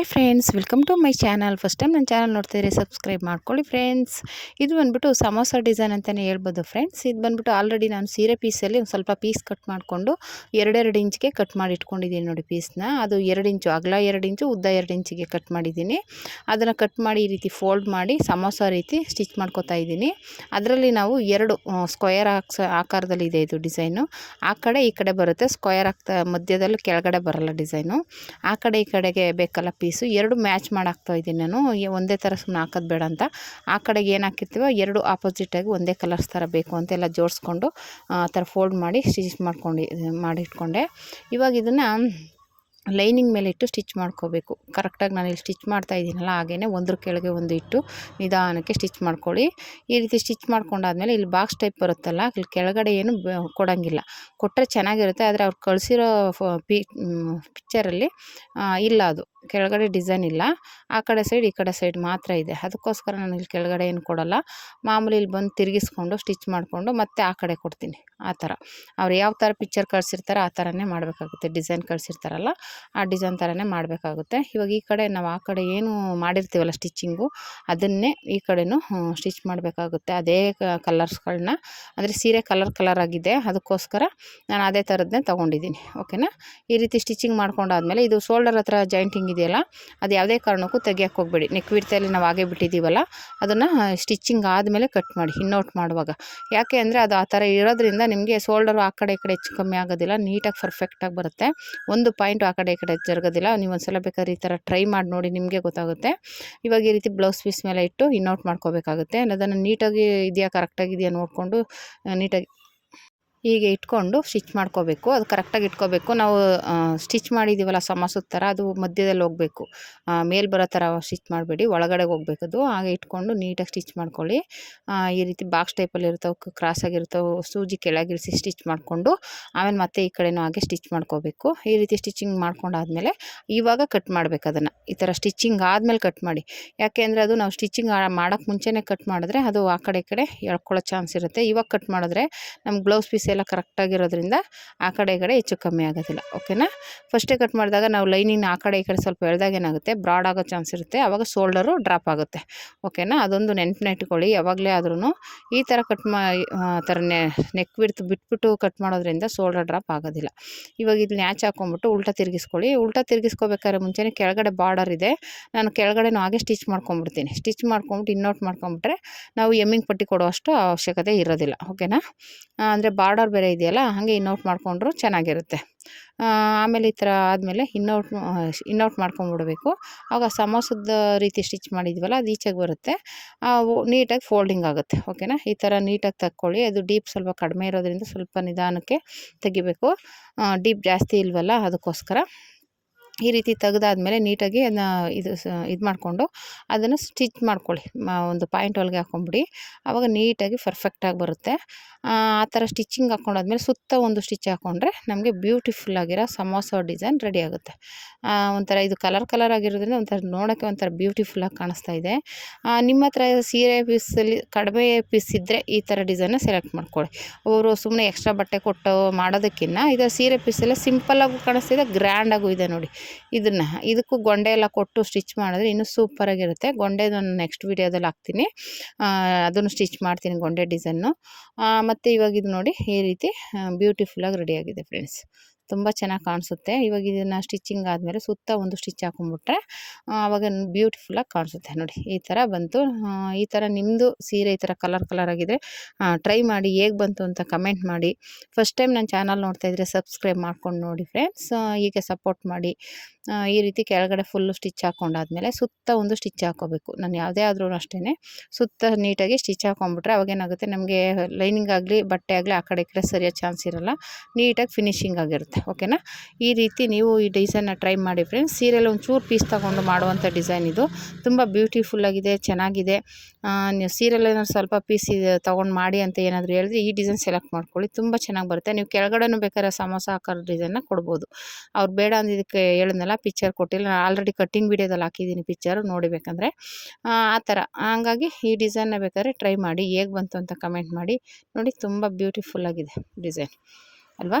Hi friends welcome to my channel first time ನನ್ನ channel ನೋಡ್ತಿದ್ರೆ subscribe ಮಾಡ್ಕೊಳ್ಳಿ friends ಇದು ಬಂದ್ಬಿಟ್ಟು ಸಮೋಸ ಡಿಸೈನ್ ಅಂತಲೇ ಹೇಳ್ಬೋದು ಫ್ರೆಂಡ್ಸ್ ಇದು ಬಂದುಬಿಟ್ಟು ಆಲ್ರೆಡಿ ನಾನು ಸೀರೆ ಪೀಸಲ್ಲಿ ಒಂದು ಸ್ವಲ್ಪ ಪೀಸ್ ಕಟ್ ಮಾಡಿಕೊಂಡು ಎರಡೆರಡು ಇಂಚಿಗೆ ಕಟ್ ಮಾಡಿ ಇಟ್ಕೊಂಡಿದ್ದೀನಿ ನೋಡಿ ಪೀಸ್ನ ಅದು ಎರಡು ಇಂಚು ಅಗಲ ಎರಡು ಇಂಚು ಉದ್ದ ಎರಡು ಇಂಚಿಗೆ ಕಟ್ ಮಾಡಿದ್ದೀನಿ. ಅದನ್ನು ಕಟ್ ಮಾಡಿ ಈ ರೀತಿ ಫೋಲ್ಡ್ ಮಾಡಿ ಸಮೋಸ ರೀತಿ ಸ್ಟಿಚ್ ಮಾಡ್ಕೊತಾ ಇದ್ದೀನಿ. ಅದರಲ್ಲಿ ನಾವು ಎರಡು ಸ್ಕ್ವಯರ್ ಆಕ್ಸ ಆಕಾರದಲ್ಲಿ ಇದೆ ಇದು ಡಿಸೈನು ಆ ಕಡೆ ಈ ಕಡೆ ಬರುತ್ತೆ ಸ್ಕ್ವಯರ್ ಆಗ್ತಾ ಮಧ್ಯದಲ್ಲಿ ಕೆಳಗಡೆ ಬರಲ್ಲ ಡಿಸೈನು ಆ ಕಡೆ ಈ ಕಡೆಗೆ ಬೇಕಲ್ಲ ಪೀಸು ಎರಡು ಮ್ಯಾಚ್ ಮಾಡಾಕ್ತಾ ಇದ್ದೀನಿ ನಾನು. ಒಂದೇ ಥರ ಸುಮ್ಮನೆ ಹಾಕೋದು ಬೇಡ ಅಂತ. ಆ ಕಡೆಗೆ ಏನು ಹಾಕಿರ್ತೀವೋ ಎರಡು ಆಪೋಸಿಟಾಗಿ ಒಂದೇ ಕಲರ್ಸ್ ಥರ ಬೇಕು ಅಂತೆಲ್ಲ ಜೋಡಿಸ್ಕೊಂಡು, ಆ ಥರ ಫೋಲ್ಡ್ ಮಾಡಿ ಸ್ಟಿಚ್ ಮಾಡ್ಕೊಂಡು ಮಾಡಿಟ್ಕೊಂಡೆ. ಇವಾಗ ಇದನ್ನು ಲೈನಿಂಗ್ ಮೇಲೆ ಇಟ್ಟು ಸ್ಟಿಚ್ ಮಾಡ್ಕೋಬೇಕು. ಕರೆಕ್ಟಾಗಿ ನಾನು ಇಲ್ಲಿ ಸ್ಟಿಚ್ ಮಾಡ್ತಾ ಇದ್ದೀನಲ್ಲ ಹಾಗೇ ಒಂದ್ರ ಕೆಳಗೆ ಒಂದು ಇಟ್ಟು ನಿಧಾನಕ್ಕೆ ಸ್ಟಿಚ್ ಮಾಡ್ಕೊಳ್ಳಿ. ಈ ರೀತಿ ಸ್ಟಿಚ್ ಮಾಡ್ಕೊಂಡಾದ್ಮೇಲೆ ಇಲ್ಲಿ ಬಾಕ್ಸ್ ಟೈಪ್ ಬರುತ್ತಲ್ಲ ಇಲ್ಲಿ ಕೆಳಗಡೆ ಏನು ಕೊಡೋಂಗಿಲ್ಲ. ಕೊಟ್ಟರೆ ಚೆನ್ನಾಗಿರುತ್ತೆ, ಆದರೆ ಅವ್ರು ಕಳಿಸಿರೋ ಪಿಕ್ಚರಲ್ಲಿ ಇಲ್ಲ ಅದು. ಕೆಳಗಡೆ ಡಿಸೈನ್ ಇಲ್ಲ. ಆ ಕಡೆ ಸೈಡ್, ಈ ಕಡೆ ಸೈಡ್ ಮಾತ್ರ ಇದೆ. ಅದಕ್ಕೋಸ್ಕರ ನಾನು ಇಲ್ಲಿ ಕೆಳಗಡೆ ಏನು ಕೊಡೋಲ್ಲ. ಮಾಮೂಲಿ ಇಲ್ಲಿ ಬಂದು ತಿರುಗಿಸ್ಕೊಂಡು ಸ್ಟಿಚ್ ಮಾಡಿಕೊಂಡು ಮತ್ತೆ ಆ ಕಡೆ ಕೊಡ್ತೀನಿ. ಆ ಥರ. ಅವ್ರು ಯಾವ ಥರ ಪಿಕ್ಚರ್ ಕಳಿಸಿರ್ತಾರೆ ಆ ಥರನೇ ಮಾಡಬೇಕಾಗುತ್ತೆ. ಡಿಸೈನ್ ಕಳಿಸಿರ್ತಾರಲ್ಲ ಆ ಡಿಸೈನ್ ಥರನೇ ಮಾಡಬೇಕಾಗುತ್ತೆ. ಇವಾಗ ಈ ಕಡೆ ನಾವು ಆ ಕಡೆ ಏನು ಮಾಡಿರ್ತೀವಲ್ಲ ಸ್ಟಿಚ್ಚಿಂಗು, ಅದನ್ನೇ ಈ ಕಡೆನೂ ಸ್ಟಿಚ್ ಮಾಡಬೇಕಾಗುತ್ತೆ. ಅದೇ ಕಲರ್ಸ್ಗಳನ್ನ ಅಂದರೆ ಸೀರೆ ಕಲರ್ ಕಲರ್ ಆಗಿದೆ, ಅದಕ್ಕೋಸ್ಕರ ನಾನು ಅದೇ ಥರದ್ದೇ ತೊಗೊಂಡಿದ್ದೀನಿ. ಓಕೆನಾ? ಈ ರೀತಿ ಸ್ಟಿಚಿಂಗ್ ಮಾಡ್ಕೊಂಡಾದ್ಮೇಲೆ ಇದು ಶೋಲ್ಡರ್ ಹತ್ರ ಜಾಯಿಂಟಿಂಗ್ ಇದೆಯಲ್ಲ, ಅದು ಯಾವುದೇ ಕಾರಣಕ್ಕೂ ತೆಗಿಯೋಕ್ಕೆ ಹೋಗಬೇಡಿ. ನೆಕ್ ವಿಡ್ತಲ್ಲಿ ನಾವು ಹಾಗೆ ಬಿಟ್ಟಿದ್ದೀವಲ್ಲ, ಅದನ್ನು ಸ್ಟಿಚ್ಚಿಂಗ್ ಆದಮೇಲೆ ಕಟ್ ಮಾಡಿ ಇನ್ನೌಟ್ ಮಾಡುವಾಗ. ಯಾಕೆ ಅಂದರೆ ಅದು ಆ ಥರ ಇರೋದ್ರಿಂದ ನಿಮಗೆ ಶೋಲ್ಡರು ಆ ಕಡೆ ಈ ಕಡೆ ಹೆಚ್ಚು ಕಮ್ಮಿ ಆಗೋದಿಲ್ಲ, ನೀಟಾಗಿ ಪರ್ಫೆಕ್ಟಾಗಿ ಬರುತ್ತೆ. ಒಂದು ಪಾಯಿಂಟ್ ಆ ಕಡೆ ಈ ಕಡೆ ಜರುಗೋದಿಲ್ಲ. ನೀವು ಒಂದು ಸಲ ಬೇಕಾದ್ರೆ ಈ ಥರ ಟ್ರೈ ಮಾಡಿ ನೋಡಿ ನಿಮಗೆ ಗೊತ್ತಾಗುತ್ತೆ. ಇವಾಗ ಈ ರೀತಿ ಬ್ಲೌಸ್ ಪೀಸ್ ಮೇಲೆ ಇಟ್ಟು ಇನ್ನೌಟ್ ಮಾಡ್ಕೋಬೇಕಾಗುತ್ತೆ. ಅದನ್ನು ನೀಟಾಗಿ ಇದೆಯಾ ಕರೆಕ್ಟಾಗಿದೆಯಾ ನೋಡಿಕೊಂಡು ನೀಟಾಗಿ ಹೀಗೆ ಇಟ್ಕೊಂಡು ಸ್ಟಿಚ್ ಮಾಡ್ಕೋಬೇಕು. ಅದು ಕರೆಕ್ಟಾಗಿ ಇಟ್ಕೋಬೇಕು. ನಾವು ಸ್ಟಿಚ್ ಮಾಡಿದ್ದೀವಲ್ಲ ಸಮಸ್ಯದ ಥರ, ಅದು ಮಧ್ಯದಲ್ಲಿ ಹೋಗಬೇಕು. ಮೇಲೆ ಬರೋ ಥರ ಸ್ಟಿಚ್ ಮಾಡಬೇಡಿ, ಒಳಗಡೆ ಹೋಗ್ಬೇಕು ಅದು. ಹಾಗೆ ಇಟ್ಕೊಂಡು ನೀಟಾಗಿ ಸ್ಟಿಚ್ ಮಾಡ್ಕೊಳ್ಳಿ. ಈ ರೀತಿ ಬಾಕ್ಸ್ ಟೈಪಲ್ಲಿ ಇರ್ತಾವೆ ಕ್ರಾಸಾಗಿರ್ತಾವೆ ಸೂಜಿ ಕೆಳಗಿರಿಸಿ ಸ್ಟಿಚ್ ಮಾಡಿಕೊಂಡು, ಆಮೇಲೆ ಮತ್ತೆ ಈ ಕಡೆನೂ ಹಾಗೆ ಸ್ಟಿಚ್ ಮಾಡ್ಕೋಬೇಕು. ಈ ರೀತಿ ಸ್ಟಿಚಿಂಗ್ ಮಾಡ್ಕೊಂಡಾದ್ಮೇಲೆ ಇವಾಗ ಕಟ್ ಮಾಡಬೇಕು ಅದನ್ನು. ಈ ಥರ ಸ್ಟಿಚಿಂಗ್ ಆದಮೇಲೆ ಕಟ್ ಮಾಡಿ. ಯಾಕೆ ಅಂದರೆ ಅದು ನಾವು ಸ್ಟಿಚಿಂಗ್ ಮಾಡೋಕ್ಕೆ ಮುಂಚೆನೇ ಕಟ್ ಮಾಡಿದ್ರೆ ಅದು ಆ ಕಡೆ ಕಡೆ ಎಳ್ಕೊಳ್ಳೋ ಚಾನ್ಸ್ ಇರುತ್ತೆ. ಇವಾಗ ಕಟ್ ಮಾಡಿದ್ರೆ ನಮ್ಮ ಬ್ಲೌಸ್ ಪೀಸ್ ಎಲ್ಲ ಕರೆಕ್ಟಾಗಿರೋದ್ರಿಂದ ಆ ಕಡೆ ಈ ಕಡೆ ಹೆಚ್ಚು ಕಮ್ಮಿ ಆಗೋದಿಲ್ಲ, ಓಕೆನಾ? ಫಸ್ಟೇ ಕಟ್ ಮಾಡಿದಾಗ ನಾವು ಲೈನಿಂಗ್ ಆ ಕಡೆ ಈ ಕಡೆ ಸ್ವಲ್ಪ ಎಳ್ದಾಗ ಏನಾಗುತ್ತೆ ಬ್ರಾಡ್ ಆಗೋ ಚಾನ್ಸ್ ಇರುತ್ತೆ ಆವಾಗ ಶೋಲ್ಡರು ಡ್ರಾಪ್ ಆಗುತ್ತೆ, ಓಕೆನಾ? ಅದೊಂದು ನೆನಪನ್ನ ಇಟ್ಕೊಳ್ಳಿ ಯಾವಾಗಲೇ ಆದ್ರೂ ಈ ಥರ ಕಟ್ ಮಾ ಥರ ನೆಕ್ ಬಿಡ್ತು ಬಿಟ್ಬಿಟ್ಟು ಕಟ್ ಮಾಡೋದ್ರಿಂದ ಶೋಲ್ಡರ್ ಡ್ರಾಪ್ ಆಗೋದಿಲ್ಲ. ಇವಾಗ ಇದು ನ್ಯಾಚ್ ಹಾಕೊಂಡ್ಬಿಟ್ಟು ಉಲ್ಟಾ ತಿರುಗಿಸ್ಕೊಳ್ಳಿ, ಉಲ್ಟಾ ತಿರುಗಿಸ್ಕೋಬೇಕಾದ್ರೆ ಮುಂಚೆನೇ ಕೆಳಗಡೆ ಬಾರ್ಡರ್ ಇದೆ, ನಾನು ಕೆಳಗಡೆನೂ ಹಾಗೆ ಸ್ಟಿಚ್ ಮಾಡ್ಕೊಂಬಿಡ್ತೀನಿ ಸ್ಟಿಚ್ ಮಾಡ್ಕೊಂಬಿಟ್ಟು ಇನ್ನೋಟ್ ಮಾಡ್ಕೊಂಬಿಟ್ರೆ ನಾವು ಎಮ್ಮಿಂಗ್ ಪಟ್ಟಿ ಕೊಡುವಷ್ಟು ಅವಶ್ಯಕತೆ ಇರೋದಿಲ್ಲ, ಓಕೆನಾ? ಅಂದರೆ ಬಾರ್ಡರ್ ಬೇರೆ ಇದೆಯಲ್ಲ, ಹಾಗೆ ಇನ್ನೌಟ್ ಮಾಡಿಕೊಂಡ್ರು ಚೆನ್ನಾಗಿರುತ್ತೆ. ಆಮೇಲೆ ಈ ಥರ ಆದಮೇಲೆ ಇನ್ನೌಟ್ ಇನ್ನೌಟ್ ಮಾಡ್ಕೊಂಬಿಡಬೇಕು. ಆಗ ಸಮೋಸದ ರೀತಿ ಸ್ಟಿಚ್ ಮಾಡಿದ್ವಲ್ಲ, ಅದು ಈಚೆಗೆ ಬರುತ್ತೆ. ನೀಟಾಗಿ ಫೋಲ್ಡಿಂಗ್ ಆಗುತ್ತೆ, ಓಕೆನಾ? ಈ ಥರ ನೀಟಾಗಿ ತಕ್ಕೊಳ್ಳಿ. ಅದು ಡೀಪ್ ಸ್ವಲ್ಪ ಕಡಿಮೆ ಇರೋದ್ರಿಂದ ಸ್ವಲ್ಪ ನಿಧಾನಕ್ಕೆ ತೆಗಿಬೇಕು. ಡೀಪ್ ಜಾಸ್ತಿ ಇಲ್ವಲ್ಲ, ಅದಕ್ಕೋಸ್ಕರ. ಈ ರೀತಿ ತೆಗೆದಾದ್ಮೇಲೆ ನೀಟಾಗಿ ಅದನ್ನ ಇದು ಇದು ಮಾಡಿಕೊಂಡು ಅದನ್ನು ಸ್ಟಿಚ್ ಮಾಡ್ಕೊಳ್ಳಿ. ಒಂದು ಪಾಯಿಂಟ್ ಒಳಗೆ ಹಾಕೊಂಬಿಡಿ. ಆವಾಗ ನೀಟಾಗಿ ಪರ್ಫೆಕ್ಟಾಗಿ ಬರುತ್ತೆ. ಆ ಥರ ಸ್ಟಿಚ್ಚಿಂಗ್ ಹಾಕ್ಕೊಂಡಾದ್ಮೇಲೆ ಸುತ್ತ ಒಂದು ಸ್ಟಿಚ್ ಹಾಕ್ಕೊಂಡ್ರೆ ನಮಗೆ ಬ್ಯೂಟಿಫುಲ್ ಆಗಿರೋ ಸಮೋಸ ಡಿಸೈನ್ ರೆಡಿ ಆಗುತ್ತೆ. ಒಂಥರ ಇದು ಕಲರ್ ಕಲರ್ ಆಗಿರೋದ್ರಿಂದ ಒಂಥರ ನೋಡೋಕ್ಕೆ ಒಂಥರ ಬ್ಯೂಟಿಫುಲ್ಲಾಗಿ ಕಾಣಿಸ್ತಾ ಇದೆ. ನಿಮ್ಮ ಹತ್ರ ಸೀರೆ ಪೀಸಲ್ಲಿ ಕಡಿಮೆ ಪೀಸ್ ಇದ್ದರೆ ಈ ಥರ ಡಿಸೈನ್ನ ಸೆಲೆಕ್ಟ್ ಮಾಡ್ಕೊಳ್ಳಿ. ಅವರು ಸುಮ್ಮನೆ ಎಕ್ಸ್ಟ್ರಾ ಬಟ್ಟೆ ಕೊಟ್ಟು ಮಾಡೋದಕ್ಕಿಂತ ಇದು ಸೀರೆ ಪೀಸೆಲ್ಲ ಸಿಂಪಲ್ಲಾಗೂ ಕಾಣಿಸ್ತಿದೆ ಗ್ರ್ಯಾಂಡಾಗೂ ಇದೆ ನೋಡಿ. ಇದನ್ನು ಇದಕ್ಕೂ ಗೊಂಡೆ ಎಲ್ಲ ಕೊಟ್ಟು ಸ್ಟಿಚ್ ಮಾಡಿದ್ರೆ ಇನ್ನೂ ಸೂಪರಾಗಿರುತ್ತೆ ಗೊಂಡೆ ನಾನು ನೆಕ್ಸ್ಟ್ ವೀಡಿಯೋದಲ್ಲಿ ಹಾಕ್ತೀನಿ. ಅದನ್ನು ಸ್ಟಿಚ್ ಮಾಡ್ತೀನಿ ಗೊಂಡೆ ಡಿಸೈನು ಮತ್ತು ಇವಾಗ ಇದು ನೋಡಿ ಈ ರೀತಿ ಬ್ಯೂಟಿಫುಲ್ಲಾಗಿ ರೆಡಿಯಾಗಿದೆ ಫ್ರೆಂಡ್ಸ್ ತುಂಬ ಚೆನ್ನಾಗಿ ಕಾಣಿಸುತ್ತೆ. ಇವಾಗ ಇದನ್ನು ಸ್ಟಿಚಿಂಗ್ ಆದಮೇಲೆ ಸುತ್ತ ಒಂದು ಸ್ಟಿಚ್ ಹಾಕೊಂಡ್ಬಿಟ್ರೆ ಆವಾಗ ಬ್ಯೂಟಿಫುಲ್ಲಾಗಿ ಕಾಣಿಸುತ್ತೆ. ನೋಡಿ, ಈ ಥರ ಬಂತು. ಈ ಥರ ನಿಮ್ಮದು ಸೀರೆ ಈ ಥರ ಕಲರ್ ಕಲರ್ ಆಗಿದೆ. ಟ್ರೈ ಮಾಡಿ, ಹೇಗೆ ಬಂತು ಅಂತ ಕಮೆಂಟ್ ಮಾಡಿ. ಫಸ್ಟ್ ಟೈಮ್ ನನ್ನ ಚಾನಲ್ ನೋಡ್ತಾ ಇದ್ರೆ ಸಬ್ಸ್ಕ್ರೈಬ್ ಮಾಡ್ಕೊಂಡು ನೋಡಿ ಫ್ರೆಂಡ್ಸ್ ಹೀಗೆ ಸಪೋರ್ಟ್ ಮಾಡಿ. ಈ ರೀತಿ ಕೆಳಗಡೆ ಫುಲ್ಲು ಸ್ಟಿಚ್ ಹಾಕೊಂಡಾದ್ಮೇಲೆ ಸುತ್ತ ಒಂದು ಸ್ಟಿಚ್ ಹಾಕೋಬೇಕು. ನಾನು ಯಾವುದೇ ಆದ್ರೂ ಅಷ್ಟೇ ಸುತ್ತ ನೀಟಾಗಿ ಸ್ಟಿಚ್ ಹಾಕೊಂಡ್ಬಿಟ್ರೆ ಅವಾಗೇನಾಗುತ್ತೆ ನಮಗೆ ಲೈನಿಂಗ್ ಆಗಲಿ, ಬಟ್ಟೆ ಆಗಲಿ ಆ ಕಡೆ ಈ ಚಾನ್ಸ್ ಇರೋಲ್ಲ. ನೀಟಾಗಿ ಫಿನಿಶಿಂಗ್ ಆಗಿರುತ್ತೆ. ಓಕೆನಾ? ಈ ರೀತಿ ನೀವು ಈ ಡಿಸೈನ್ನ ಟ್ರೈ ಮಾಡಿ ಫ್ರೆಂಡ್ಸ್ ಸೀರೆಯಲ್ಲಿ ಒಂಚೂರು ಪೀಸ್ ತೊಗೊಂಡು ಮಾಡುವಂಥ ಡಿಸೈನ್ ಇದು. ತುಂಬ ಬ್ಯೂಟಿಫುಲ್ಲಾಗಿದೆ ಚೆನ್ನಾಗಿದೆ. ನೀವು ಸೀರೆಯಲ್ಲಿ ಸ್ವಲ್ಪ ಪೀಸ್ ತೊಗೊಂಡು ಮಾಡಿ ಅಂತ ಏನಾದರೂ ಹೇಳಿದ್ರೆ ಈ ಡಿಸೈನ್ ಸೆಲೆಕ್ಟ್ ಮಾಡ್ಕೊಳ್ಳಿ. ತುಂಬ ಚೆನ್ನಾಗಿ ಬರುತ್ತೆ. ನೀವು ಕೆಳಗಡೆನೂ ಬೇಕಾದ್ರೆ ಸಮೋಸ ಆಕಾರ ಡಿಸೈನ್ನ ಕೊಡ್ಬೋದು. ಅವ್ರು ಬೇಡ ಅಂದಿದ್ದಕ್ಕೆ ಹೇಳಿದ್ನಲ್ಲ ಪಿಕ್ಚರ್ ಕೊಟ್ಟಿಲ್ಲ. ನಾನು ಆಲ್ರೆಡಿ ಕಟ್ಟಿಂಗ್ ವೀಡಿಯೋದಲ್ಲಿ ಹಾಕಿದ್ದೀನಿ ಪಿಕ್ಚರು ನೋಡಿಬೇಕಂದ್ರೆ. ಆ ಥರ ಹಂಗಾಗಿ ಈ ಡಿಸೈನ್ನ ಬೇಕಾದ್ರೆ ಟ್ರೈ ಮಾಡಿ. ಹೇಗೆ ಬಂತು ಅಂತ ಕಮೆಂಟ್ ಮಾಡಿ. ನೋಡಿ, ತುಂಬ ಬ್ಯೂಟಿಫುಲ್ಲಾಗಿದೆ ಡಿಸೈನ್ ಅಲ್ವಾ?